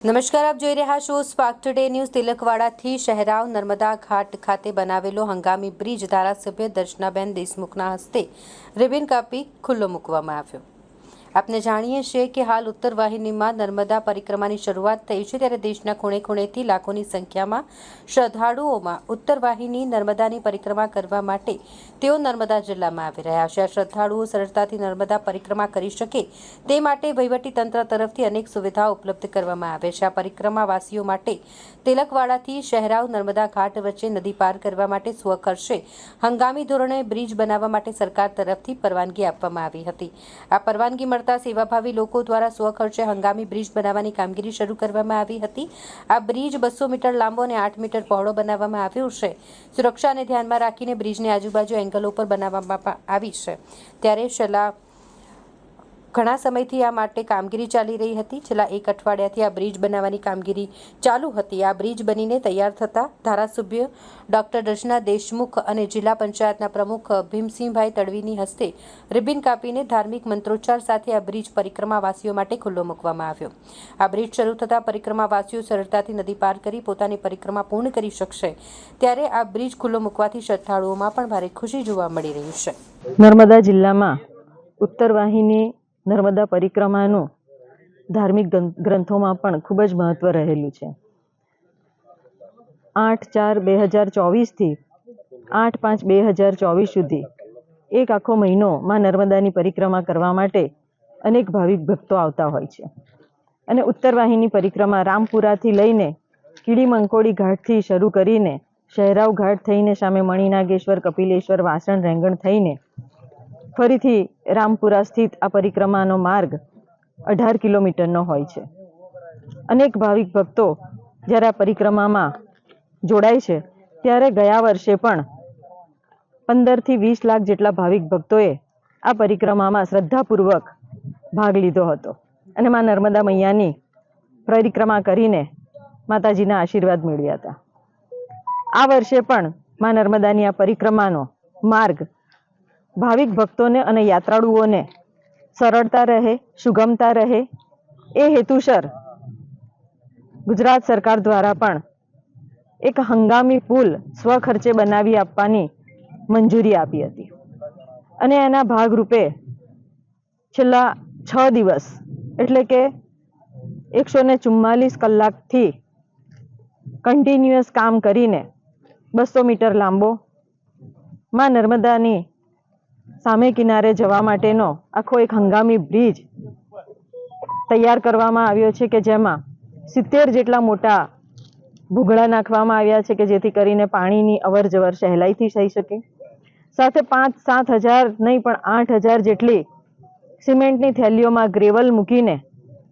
નમસ્કાર, આપ જોઈ રહ્યા છો સ્પાર્ક ટુડે ન્યૂઝ તિલકવાડાથી શહેરાવ નર્મદા ઘાટ ખાતે બનાવેલો હંગામી બ્રિજ ધારાસભ્ય દર્શનાબેન દેશમુખના હસ્તે રિબિન કાપી ખુલ્લો મૂકવામાં આવ્યો. આપને જાણીએ છીએ કે હાલ ઉત્તર વાહિનીમાં નર્મદા પરિક્રમાની શરૂઆત થઈ છે ત્યારે દેશના ખૂણે ખૂણેથી લાખોની સંખ્યામાં શ્રદ્ધાળુઓમાં ઉત્તર વાહિની નર્મદાની પરિક્રમા કરવા માટે તેઓ નર્મદા જિલ્લામાં આવી રહ્યા છે. આ શ્રદ્ધાળુઓ સરળતાથી નર્મદા પરિક્રમા કરી શકે તે માટે વહીવટી તંત્ર તરફથી અનેક સુવિધાઓ ઉપલબ્ધ કરવામાં આવે છે. આ પરિક્રમાવાસીઓ માટે તિલકવાડાથી શહેરાવ નર્મદા ઘાટ વચ્ચે નદી પાર કરવા માટે સ્વખર્ચે હંગામી ધોરણે બ્રિજ બનાવવા માટે સરકાર તરફથી પરવાનગી આપવામાં આવી હતી. આ પરવાનગી મળતા સેવાભાવી લોકો દ્વારા સ્વખર્ચે હંગામી બ્રિજ બનાવવાની કામગીરી શરૂ કરવામાં આવી હતી. આ બ્રિજ બસો મીટર લાંબો અને આઠ મીટર પહોળો બનાવવામાં આવ્યો છે. સુરક્ષાને ધ્યાનમાં રાખીને બ્રિજની આજુબાજુ એંગલો પર બનાવવામાં આવી છે. ત્યારે છેલ્લા ઘણા સમયથી આ માટે કામગીરી ચાલી રહી હતી. છેલ્લા એક અઠવાડિયાથી આ બ્રિજ બનાવવાની કામગીરી ચાલુ હતી. આ બ્રિજ બનીને તૈયાર થતા ધારાસભ્ય ડોક્ટર દર્શના દેશમુખ અને જિલ્લા પંચાયતના પ્રમુખ ભીમસિંહભાઈ તડવીની હસ્તે રિબિન કાપીને ધાર્મિક મંત્રોચ્ચાર સાથે આ બ્રિજ પરિક્રમાવાસીઓ માટે ખુલ્લો મૂકવામાં આવ્યો. આ બ્રિજ શરૂ થતાં પરિક્રમાવાસીઓ સરળતાથી નદી પાર કરી પોતાની પરિક્રમા પૂર્ણ કરી શકશે. ત્યારે આ બ્રિજ ખુલ્લો મૂકવાથી શ્રદ્ધાળુઓમાં પણ ભારે ખુશી જોવા મળી રહી છે. નર્મદા જિલ્લામાં ઉત્તર વાહિની નર્મદા પરિક્રમાનું ધાર્મિક ગ્રંથોમાં પણ ખૂબ જ મહત્વ રહેલું છે. આઠ ચાર બે હજાર ચોવીસથી આઠ પાંચ બે હજાર ચોવીસ સુધી એક આખો મહિનો માં નર્મદાની પરિક્રમા કરવા માટે અનેક ભાવિક ભક્તો આવતા હોય છે. અને ઉત્તર વાહિની પરિક્રમા રામપુરાથી લઈને કીડી મંકોડી ઘાટથી શરૂ કરીને શહેરાવ ઘાટ થઈને સામે મણિનાગેશ્વર, કપિલેશ્વર, વાસણ, રેંગણ થઈને ફરીથી રામપુરા સ્થિત આ પરિક્રમાનો માર્ગ અઢાર કિલોમીટરનો હોય છે. અનેક ભાવિક ભક્તો જ્યારે આ પરિક્રમામાં જોડાય છે, ત્યારે ગયા વર્ષે પણ પંદરથી વીસ લાખ જેટલા ભાવિક ભક્તોએ આ પરિક્રમામાં શ્રદ્ધાપૂર્વક ભાગ લીધો હતો. અને માં નર્મદા મૈયાની પરિક્રમા કરીને માતાજીના આશીર્વાદ મેળવ્યા હતા. આ વર્ષે પણ માં નર્મદાની આ પરિક્રમાનો માર્ગ ભાવિક ભક્તોને અને યાત્રાળુઓને સરળતા રહે, સુગમતા રહે એ હેતુસર ગુજરાત સરકાર દ્વારા પણ એક હંગામી પુલ સ્વખર્ચે બનાવી આપવાની મંજૂરી આપી હતી. અને એના ભાગરૂપે છેલ્લા છ દિવસ, એટલે કે એકસો ને ચુમ્માલીસ કલાકથી કન્ટિન્યુઅસ કામ કરીને બસો મીટર લાંબો માં નર્મદાની સામે કિનારે જવા માટેનો આખો એક હંગામી બ્રિજ તૈયાર કરવામાં આવ્યો છે કે જેમાં સિત્તેર જેટલા મોટા ભૂગળા નાખવામાં આવ્યા છે કે જેથી કરીને પાણીની અવર જવર સહેલાઈથી થઈ શકે. સાથે પાંચ, સાત હજાર નહીં પણ આઠ હજાર જેટલી સિમેન્ટની થેલીઓમાં ગ્રેવલ મૂકીને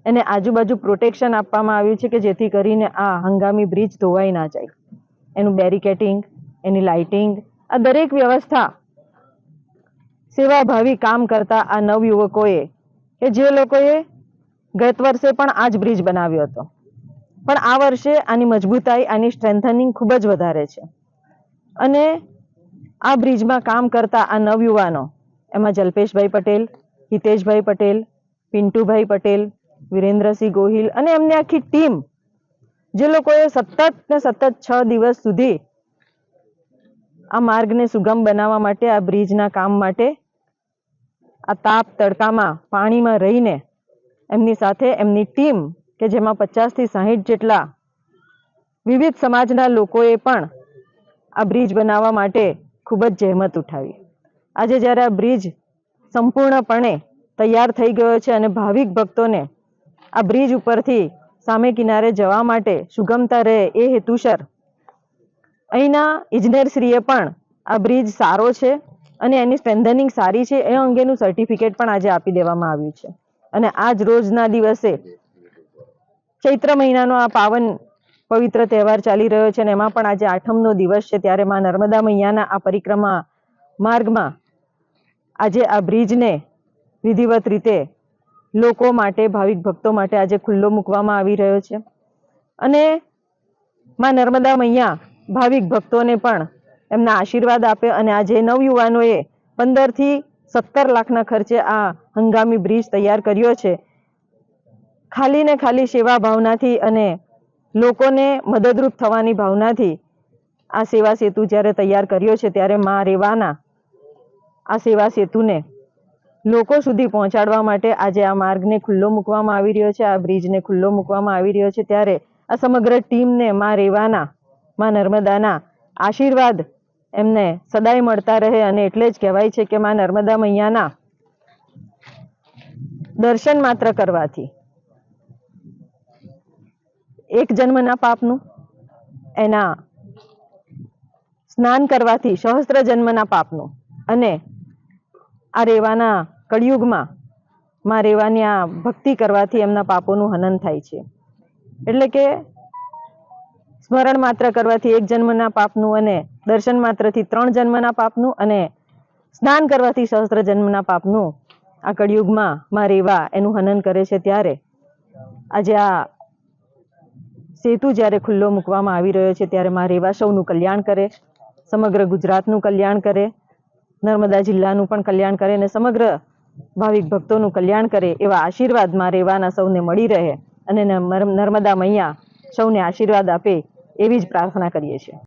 એને આજુબાજુ પ્રોટેક્શન આપવામાં આવ્યું છે કે જેથી કરીને આ હંગામી બ્રિજ ધોવાઈ ના જાય. એનું બેરિકેટિંગ, એની લાઇટિંગ, આ દરેક વ્યવસ્થા સેવાભાવી કામ કરતા આ નવયુવકોએ કે જે લોકોએ ગત વર્ષે પણ આ જ બ્રિજ બનાવ્યો હતો. પણ આ વર્ષે આની મજબૂતાઈ, આની સ્ટ્રેન્થનિંગ ખૂબ જ વધારે છે. અને આ બ્રિજમાં કામ કરતા આ નવયુવાનો એમાં જલ્પેશભાઈ પટેલ, હિતેશભાઈ પટેલ, પિન્ટુભાઈ પટેલ, વિરેન્દ્રસિંહ ગોહિલ અને એમની આખી ટીમ, જે લોકોએ સતત ને સતત છ દિવસ સુધી આ માર્ગને સુગમ બનાવવા માટે, આ બ્રિજના કામ માટે, આ તાપ તડકામાં પાણીમાં રહીને એમની સાથે એમની ટીમ કે જેમાં પચાસથી સાહીઠ જેટલા વિવિધ સમાજના લોકોએ પણ આ બ્રિજ બનાવવા માટે ખૂબ જ જહેમત ઉઠાવી. આજે જ્યારે આ બ્રિજ સંપૂર્ણપણે તૈયાર થઈ ગયો છે અને ભાવિક ભક્તોને આ બ્રિજ ઉપરથી સામે કિનારે જવા માટે સુગમતા રહે એ હેતુસર અહીંના ઇજનેરશ્રીએ પણ આ બ્રિજ સારો છે અને એની સ્ટ્રેન્થનિંગ સારી છે. એ અંગેનું સર્ટિફિકેટ પણ આજે આપી દેવામાં આવ્યું છે. અને આજ રોજના દિવસે ચૈત્ર મહિનાનો આ પાવન પવિત્ર તહેવાર ચાલી રહ્યો છે અને એમાં પણ આજે આઠમનો દિવસ છે. ત્યારે માં નર્મદા મૈયાના આ પરિક્રમા માર્ગમાં આજે આ બ્રિજને વિધિવત રીતે લોકો માટે, ભાવિક ભક્તો માટે આજે ખુલ્લો મૂકવામાં આવી રહ્યો છે. અને માં નર્મદા મૈયા ભાવિક ભક્તોને પણ એમના આશીર્વાદ આપે અને આજે નવયુવાનોએ પંદરથી સત્તર લાખના ખર્ચે આ હંગામી બ્રિજ તૈયાર કર્યો છે. ખાલી ને ખાલી સેવા ભાવનાથી અને લોકોને મદદરૂપ થવાની ભાવનાથી આ સેવા સેતુ જ્યારે તૈયાર કર્યો છે ત્યારે મા રેવાના આ સેવા સેતુને લોકો સુધી પહોંચાડવા માટે આજે આ માર્ગને ખુલ્લો મૂકવામાં આવી રહ્યો છે, આ બ્રિજને ખુલ્લો મૂકવામાં આવી રહ્યો છે ત્યારે આ સમગ્ર ટીમને મા રેવાના મા નર્મદાના આશીર્વાદ એમને સદાય મળતા રહે અને એટલે જ કહેવાય છે કે મા નર્મદા મૈયાના દર્શન માત્ર કરવાથી. એક જન્મના પાપનું, એના સ્નાન કરવાથી, સહસ્ત્ર જન્મના પાપનું. અને આ રેવાના કળિયુગમાં માં રેવાની આ ભક્તિ કરવાથી એમના પાપોનું હનન થાય છે. એટલે કે સ્મરણ માત્ર કરવાથી એક જન્મના પાપનું અને દર્શન માત્રથી ત્રણ જન્મના પાપનું અને સ્નાન કરવાથી સહસ્ત્ર જન્મના પાપનું આ કળિયુગમાં મારી રેવા એનું હનન કરે છે ત્યારે. આજે આ સેતુ જ્યારે ખુલ્લો મૂકવામાં આવી રહ્યો છે ત્યારે માં રેવા સૌનું કલ્યાણ કરે, સમગ્ર ગુજરાતનું કલ્યાણ કરે, નર્મદા જિલ્લાનું પણ કલ્યાણ કરે અને સમગ્ર ભાવિક ભક્તોનું કલ્યાણ કરે એવા આશીર્વાદ મારે રેવાના સૌને મળી રહે અને નર્મદા મૈયા સૌને આશીર્વાદ આપે એવી જ પ્રાર્થના કરીએ છીએ.